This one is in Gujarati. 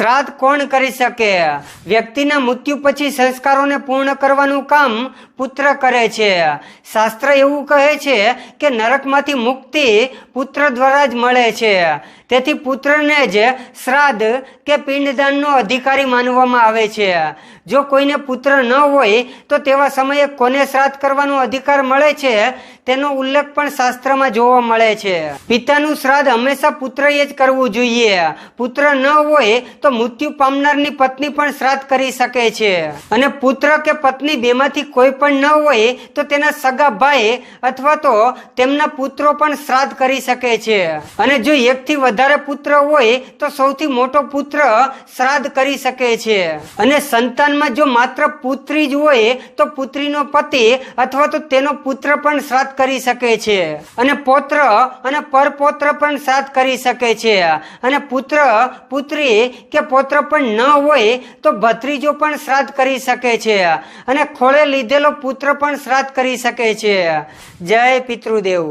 શ્રાદ્ધ કોણ કરી શકે? વ્યક્તિના મૃત્યુ પછી સંસ્કારોને પૂર્ણ કરવાનું કામ પુત્ર કરે છે. શાસ્ત્ર એવું કહે છે કે નરકમાંથી મુક્તિ પુત્ર દ્વારા જ મળે છે. તેથી પુત્રને જ શ્રાદ્ધ કે પિંડદાનનો અધિકારી માનવામાં આવે છે. જો કોઈને પુત્ર ન હોય, તો તેવા સમયે કોને શ્રાદ્ધ કરવાનો અધિકાર મળે છે? તેનો ઉલ્લેખ પણ શાસ્ત્રમાં જોવા મળે છે. પિતાનું શ્રાદ્ધ હંમેશા પુત્રએ જ કરવું જોઈએ. પુત્ર ન હોય, તો મૃત્યુ પામનારની પત્ની પણ શ્રાદ્ધ કરી શકે છે. અને પુત્ર કે પત્ની બેમાંથી કોઈ પણ ન હોય તો તેના સગા ભાઈ અથવા તો તેમના પુત્રો પણ શ્રાદ્ધ કરી શકે છે. અને જો એકથી વધારે પુત્ર હોય તો સૌથી મોટો પુત્ર શ્રાદ્ધ કરી શકે છે. અને સંતાનમાં જો માત્ર પુત્રી જ હોય તો પુત્રીનો પતિ અથવા તો તેનો પુત્ર પણ શ્રાદ્ધ કરી શકે છે. અને પૌત્ર અને પરપૌત્ર પણ શ્રાદ્ધ કરી શકે છે. અને પુત્ર, પુત્રી કે પોત્ર પણ ન હોય તો ભત્રીજો પણ શ્રાદ્ધ કરી શકે છે. અને ખોળે લીધેલો પુત્ર પણ શ્રાદ્ધ કરી શકે છે. જય પિતૃદેવ.